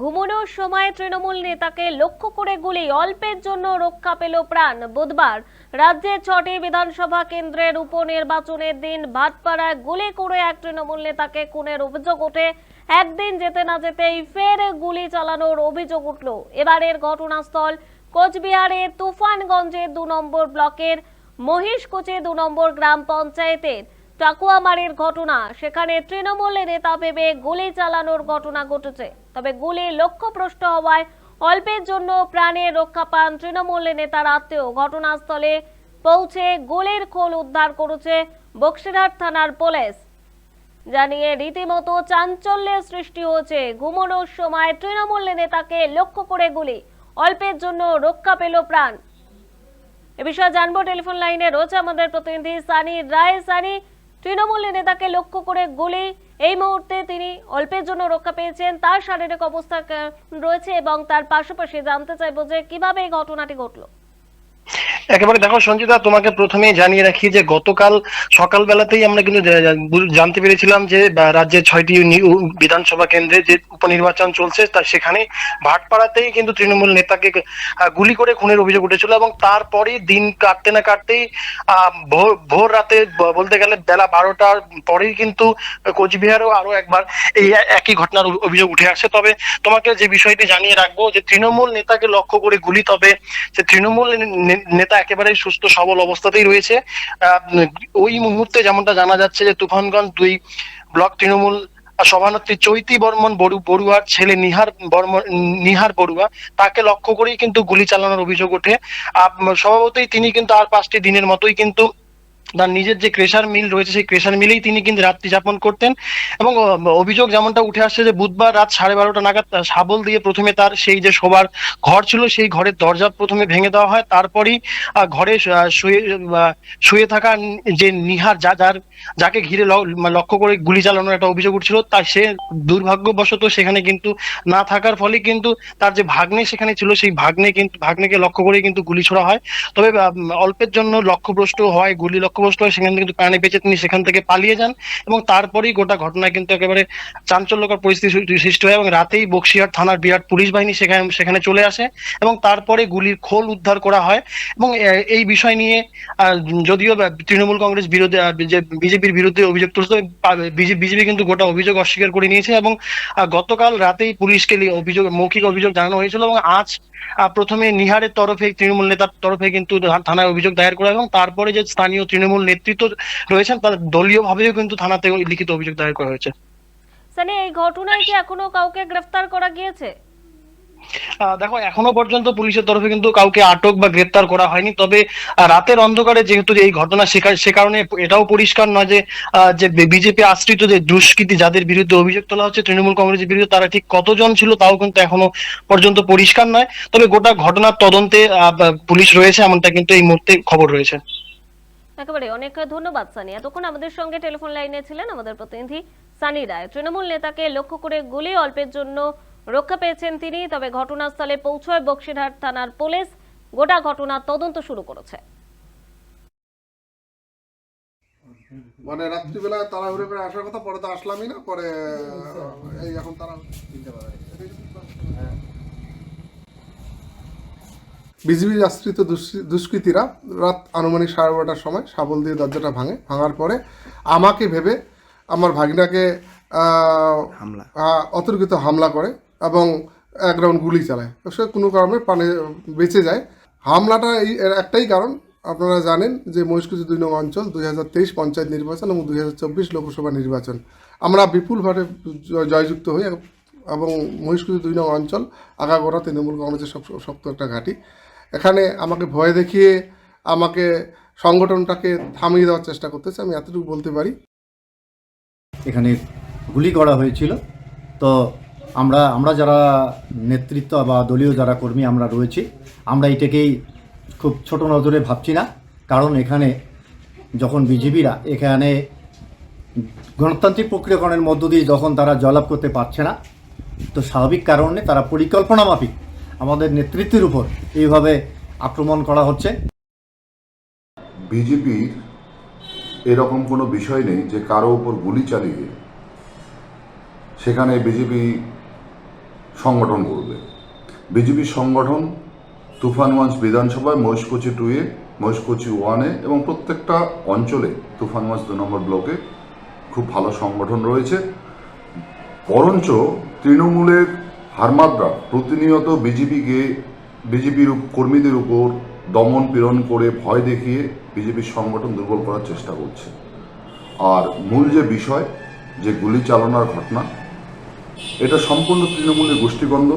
ঘুমানোর সময় তৃণমূল নেতাকে লক্ষ্য করে গুলি, অল্পের জন্য রক্ষা পেল প্রাণ। বুধবার রাজ্যের ছটি বিধানসভা কেন্দ্রের উপনির্বাচনের দিন ভাটপাড়ায় গুলি করে এক তৃণমূল নেতাকে খুনের অভিযোগ ওঠে। একদিন যেতে না যেতেই ফের গুলি চালানোর অভিযোগ উঠল। এবারের ঘটনাস্থল কোচবিহারের তুফানগঞ্জের দু নম্বর ব্লকের মহিষকুচি দু নম্বর গ্রাম পঞ্চায়েতের টাকুয়ামারির ঘটনা। সেখানে তৃণমূল নেতা ভেবে গুলি চালানোর ঘটনা ঘটেছে। তবে গুলি লক্ষ্যভ্রষ্ট হওয়ায় অল্পের জন্য প্রাণের রক্ষা পান তৃণমূল নেতার আত্মীয়। ঘটনাস্থলে পৌঁছে গুলির খোল উদ্ধার করেছে বক্সিরহাট থানার পুলিশ। জানিয়ে রীতিমতো চাঞ্চল্যের সৃষ্টি হয়েছে। ঘুমানোর সময় তৃণমূল নেতাকে লক্ষ্য করে গুলি। অল্পের জন্য রক্ষা পেল প্রাণ। এ বিষয়ে জানব। টেলিফোন লাইনে রয়েছে আমাদের প্রতিনিধি সানি রায়। সানি, তৃণমূল নেতাকে লক্ষ্য করে গুলি এই মুহূর্তে তিনি অল্পের জন্য রক্ষা পেয়েছেন। তার শারীরিক অবস্থা রয়েছে এবং তার পাশাপাশি জানতে চাইব যে কীভাবে এই ঘটনাটি ঘটলো। একেবারে দেখো সঞ্জিতা তোমাকে প্রথমে জানিয়ে রাখি যে গতকাল সকালবেলাতেই আমরা কিন্তু জানতে পেরেছিলাম যে বা, রাজ্যের ছয়টি বিধানসভা কেন্দ্রে যে উপনির্বাচন চলছে তা সেখানে ভাটপাড়াতেই কিন্তু তৃণমূল নেতাকে গুলি করে খুনের অভিযোগ উঠেছিল এবং তারপরেই দিন কাটতে না কাটতেই ভোর রাতে বলতে গেলে বেলা বারোটার পরেই কিন্তু কোচবিহারেও আরও একবার এই একই ঘটনার অভিযোগ উঠে আসে। তবে তোমাকে যে বিষয়টি জানিয়ে রাখব যে তৃণমূল নেতাকে লক্ষ্য করে গুলি তবে যে তৃণমূল নে- নেতা একেবারে সুস্থ, সবল অবস্থাতেই রয়েছে। ওই মুহূর্তে যেমনটা জানা যাচ্ছে যে তুফানগঞ্জ দুই ব্লক তৃণমূল সভানেত্রী চৈতি বর্মন বড়ু, বড়ুয়ার ছেলে নিহার বর্মন, নিহার বড়ুয়া, তাকে লক্ষ্য করেই কিন্তু গুলি চালানোর অভিযোগ ওঠে। স্বভাবতই তিনি কিন্তু আর পাঁচটি দিনের মতোই কিন্তু তার নিজের যে ক্রেশার মিল রয়েছে, সেই ক্রেশার মিলেই তিনি কিন্তু রাত্রি যাপন করতেন। এবং অভিযোগ যেমনটা উঠে আসছে যে, বুধবার রাত সাড়ে বারোটা নাগাদ শাবল দিয়ে প্রথমে তার সেই যে শোবার ঘর ছিল, সেই ঘরের দরজা প্রথমে ভেঙে দেওয়া হয়। তারপরেই ঘরে শুয়ে শুয়ে থাকা যে নিহার যা, যার, যাকে ঘিরে লক্ষ্য করে গুলি চালানোর একটা অভিযোগ উঠছিল তা সে দুর্ভাগ্যবশত সেখানে কিন্তু না থাকার ফলে কিন্তু তার যে ভাগ্নে সেখানে ছিল, সেই ভাগ্নে কিন্তু ভাগ্নেকে লক্ষ্য করে কিন্তু গুলি ছোড়া হয়। তবে অল্পের জন্য লক্ষ্যভ্রষ্ট হয় গুলি লক্ষ্যভ্রষ্ট হয় সেখান থেকে কিন্তু প্রাণে বেঁচে তিনি সেখান থেকে পালিয়ে যান এবং তারপরেই গোটা ঘটনা কিন্তু একেবারে চাঞ্চল্যকর পরিস্থিতি সৃষ্টি হয় এবং রাতেই বক্সিহাট থানার বিরাট পুলিশ বাহিনী সেখানে সেখানে চলে আসে এবং তারপরে গুলির খোল উদ্ধার করা হয় এবং এই বিষয় নিয়ে যদিও তৃণমূল কংগ্রেস বিরোধী বিজেপির বিরুদ্ধে অভিযোগ তুলছে বিজেপি কিন্তু গোটা অভিযোগ অস্বীকার করে নিয়েছে এবং গতকাল রাতেই পুলিশকে অভিযোগ, মৌখিক অভিযোগ জানানো হয়েছিল এবং আজ প্রথমে নিহারের তরফে তৃণমূল নেতার তরফে কিন্তু থানায় অভিযোগ দায়ের করা এবং তারপরে যে স্থানীয় তৃণমূল নেতৃত্ব রয়েছেন, তার দলীয় ভাবেও কিন্তু থানাতে লিখিত অভিযোগ দায়ের করা হয়েছে। এই ঘটনায় কি এখনও কাউকে গ্রেফতার করা গিয়েছে? দেখো, এখনও পর্যন্ত পুলিশের তরফে কিন্তু কাউকে আটক বা গ্রেপ্তার করা হয়নি। তবে রাতের অন্ধকারে যেহেতু এই ঘটনা সে কারণে এটাও পরিষ্কার নয় যে যে বিজেপি আশ্রিত যে দুষ্কৃতী যাদের বিরুদ্ধে অভিযোগ তোলা হচ্ছে, তৃণমূল কংগ্রেসের বিরুদ্ধে তারা ঠিক কতজন ছিল তাও কিন্তু এখনও পর্যন্ত পরিষ্কার নয়। তবে গোটা ঘটনার তদন্তে পুলিশ রয়েছে, এমনটা কিন্তু এই মুহূর্তে খবর রয়েছে। একেবারে অনেক ধন্যবাদ সানি এতক্ষণ আমাদের সঙ্গে টেলিফোন লাইনে ছিলেন আমাদের প্রতিনিধি সানি রায়। তৃণমূল নেতাকে লক্ষ্য করে গুলি অল্পের জন্য রক্ষা পেয়েছেন তিনি তবে ঘটনাস্থলে পৌঁছয় বক্সিরহাট থানার পুলিশ। গোটা ঘটনার তদন্ত শুরু করেছে। মানে রাত্রিবেলায় তাড়াহুড়ো করে আসার কথা পরে তো আসলামই না পরে এই এখন তারা বিজিবি আশ্রিত দুষ্কৃতীরা রাত আনুমানিক সাড়ে বারোটার সময় শাবল দিয়ে দরজাটা ভাঙে। ভাঙার পরে আমাকে ভেবে আমার ভাগিনাকে হামলা। অতর্কিত হামলা করে। এবং এক রাউন্ড গুলি চালায়। সে কোনো কারণে প্রাণে বেঁচে যায়। হামলাটা এই একটাই কারণ। আপনারা জানেন যে মহিষকুচি দুই নং অঞ্চল দুই হাজার তেইশ পঞ্চায়েত নির্বাচন এবং দুই হাজার চব্বিশ লোকসভা নির্বাচন। আমরা বিপুলভাবে জয়যুক্ত হই এবং মহিষকুচি দুই নং অঞ্চল, আগাগোড়া তৃণমূল কংগ্রেসের সব শক্ত একটা ঘাঁটি। এখানে আমাকে ভয় দেখিয়ে আমাকে সংগঠনটাকে থামিয়ে দেওয়ার চেষ্টা করতেছে। আমি এতটুকু বলতে পারি। এখানে গুলি করা হয়েছিল। তো আমরা আমরা যারা নেতৃত্ব বা দলীয় যারা কর্মী আমরা রয়েছি, আমরা এটাকেই খুব ছোট নজরে ভাবছি না। কারণ এখানে যখন বিজেপিরা এখানে গণতান্ত্রিক প্রক্রিয়াকরণের মধ্য দিয়ে যখন তারা জয়লাভ করতে পারছে না, তো স্বাভাবিক কারণে তারা পরিকল্পনা মাফিক আমাদের নেতৃত্বের উপর এইভাবে আক্রমণ করা হচ্ছে। বিজেপির এরকম কোনো বিষয় নেই যে কারও উপর গুলি চালিয়ে সেখানে বিজেপি সংগঠন করবে। বিজেপি সংগঠন তুফানগঞ্জ বিধানসভায় মহেশকুচি টুয়ে মহেশকুচি ওয়ানে এবং প্রত্যেকটা অঞ্চলে তুফানগঞ্জ দু নম্বর ব্লকে খুব ভালো সংগঠন রয়েছে। বরঞ্চ তৃণমূলের হারমাদরা প্রতিনিয়ত বিজেপিকে বিজেপির কর্মীদের উপর দমন পীড়ন করে ভয় দেখিয়ে বিজেপির সংগঠন দুর্বল করার চেষ্টা করছে। আর মূল যে বিষয়, যে গুলি চালনার ঘটনা এটা সম্পূর্ণ তৃণমূলের গোষ্ঠীদ্বন্দ্ব